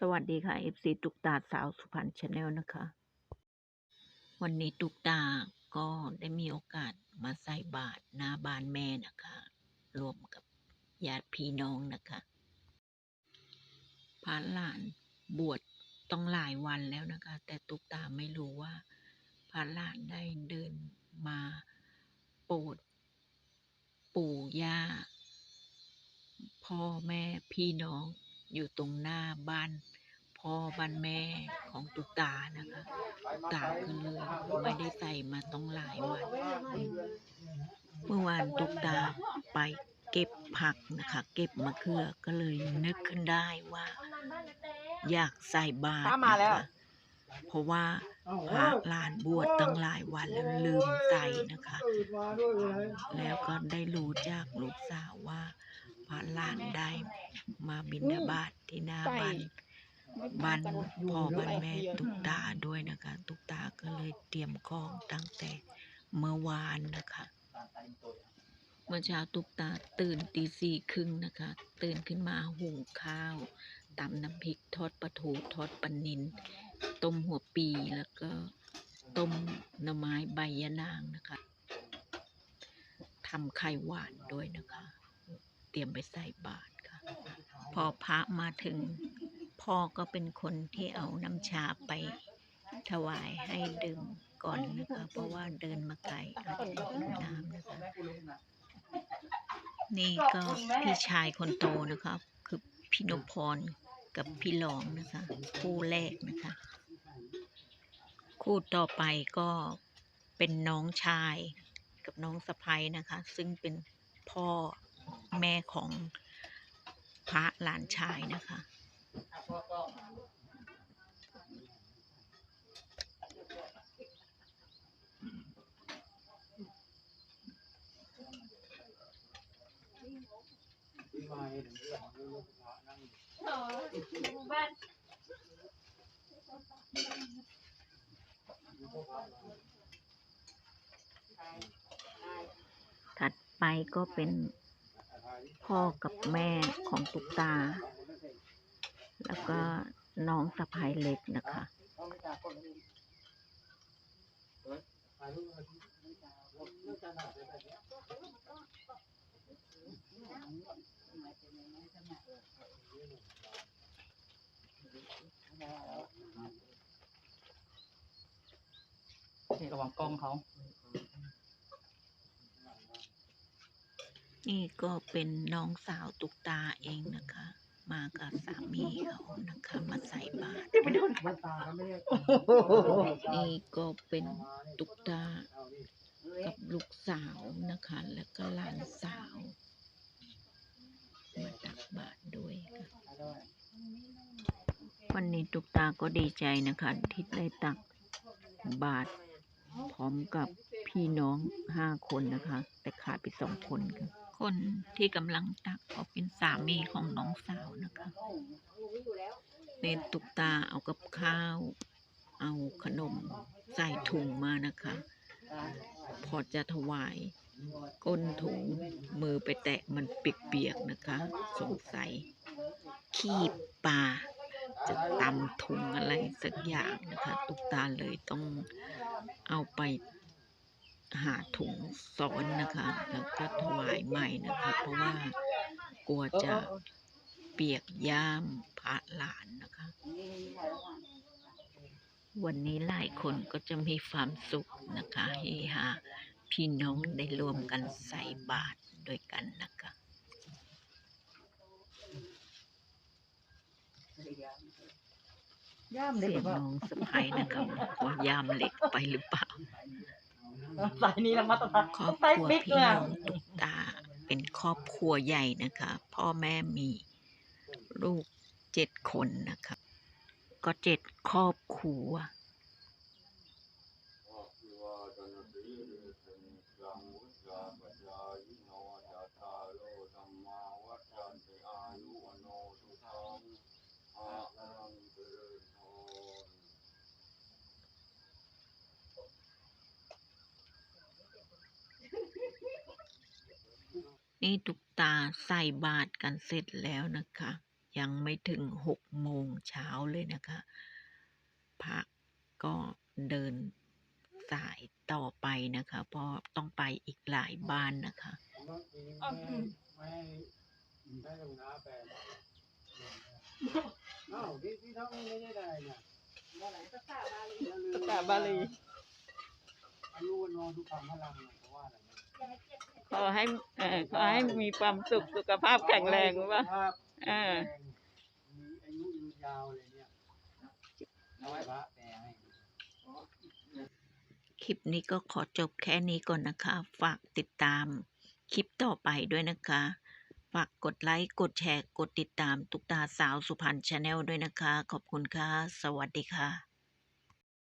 สวัสดีค่ะ FC ตุกตาสาวสุพรรณชาแนลนะคะ วันนี้ตุกตาก็ได้มีโอกาสมาใส่บาตรหน้าบ้านแม่นะคะ รวมกับญาติพี่น้องนะคะพระหลานบวชต้องหลายวันแล้วนะคะ แต่ตุกตาไม่รู้ว่าพระหลานได้เดินมาโปรดปู่ย่าพ่อแม่พี่น้อง อยู่ตรงหน้าบ้านพ่อบ้านแม่ของตุกตานะคะตุกตาก็เลยไม่ได้ใส่มาต้องหลายวัน เมื่อวานตุกตาไปเก็บผักนะคะ เก็บมะเขือก็เลยนึกขึ้นได้ว่า อยากใส่บาตรนะคะเพราะว่าพระลานบวชตั้งหลายวันแล้วลืมใส่นะคะ แล้วก็ได้รู้จากลูกสาวว่า พระหลานได้มาบิณฑบาตที่หน้าบ้านบ้านพ่อบ้านแม่ตุกตาด้วยนะคะ ตุกตาก็เลยเตรียมของตั้งแต่เมื่อวานนะคะเมื่อเช้าตุกตาตื่นตีสี่ครึ่งนะคะ ตื่นขึ้นมาหุงข้าวตำน้ำพริกทอดปลาทูทอดปลานินต้มหัวปีแล้วก็ต้มหน่อไม้ใบยะนางนะคะทำไข่หวานด้วยนะคะ รียมไปใส่บาตรค่ะ พอพระมาถึง พ่อก็เป็นคนที่เอาน้ำชาไปถวายให้ดื่มก่อนนะคะ เพราะว่าเดินมาไกลอาจจะหิวน้ำนะคะ นี่ก็พี่ชายคนโตนะคะ คือพี่นพพรกับพี่หลองนะคะ คู่แรกนะคะ คู่ต่อไปก็เป็นน้องชายกับน้องสะพ้ยนะคะ ซึ่งเป็นพ่อ แม่ของพระหลานชายนะคะถัดไปก็เป็น พ่อกับแม่ของตุกตา แล้วก็น้องสะพายเล็กนะคะนี่ระวังกล้องเขา นี่ก็เป็นน้องสาวตุกตาเองนะคะ มากับสามีเขานะคะ มาใส่บาตรนี่ก็เป็นตุกตากับลูกสาวนะคะ แล้วก็หลานสาว มาตักบาตรด้วยค่ะวันนี้ตุกตาก็ดีใจนะคะที่ได้ตักบาตรพร้อมกับพี่น้องห้าคนนะคะ แต่ขาดไปสองคนค่ะ คนที่กำลังตักก็เป็นสามีของน้องสาวนะคะเนนตุกตาเอากับข้าว เอาขนมใส่ถุงมานะคะ พอจะถวายก้นถุงมือไปแตะมันเปียกๆนะคะ สงสัย ขี้ปลาจะตำถุงอะไรสักอย่างนะคะ ตุกตาเลยต้องเอาไป หาถุงซ้อนนะคะ แล้วก็ถวายใหม่นะคะ เพราะว่ากลัวจะเปียกย่ามพระหลานนะคะ วันนี้หลายคนก็จะมีความสุขนะคะเฮฮาพี่น้องได้รวมกันใส่บาตรด้วยกันนะคะย่ามเล็กเสียงแบบน้องสะพ้ายนะคะว่ายามเหล็กไปหรือเปล่า สายนี้ละมาตรฐานครอบใส่ครัวบิ๊กพี่เลยน้องตุกตา เป็นครอบครัวใหญ่นะคะ พ่อแม่มีลูกเจ็ดคนนะคะ ก็เจ็ดครอบครัวนี่ ตุกตาใส่บาตรกันเสร็จแล้วนะคะ ยังไม่ถึงหกโมงเช้าเลยนะคะพระก็เดินสายต่อไปนะคะเพราะต้องไปอีกหลายบ้านนะคะอ้าวที่ที่ทำไม่ได้ได้เนี่ยภาษาบาลีอายุวันนอนทุกคำพลังเนี่ยเขาว่าอะไรนะ ขอให้เออขอให้มีความสุขสุขภาพแข็งแรงรู้ป่ะสุขภาพเออแข็งมีอายุยืนยาวเลยเนี่ยเอาไว้พระแปลให้คลิปนี้ก็ขอจบแค่นี้ก่อนนะคะ ฝากติดตามคลิปต่อไปด้วยนะคะ ฝากกดไลค์ กดแชร์ กดติดตาม ตุกตาสาวสุพรรณชาแนลด้วยนะคะ ขอบคุณค่ะ สวัสดีค่ะ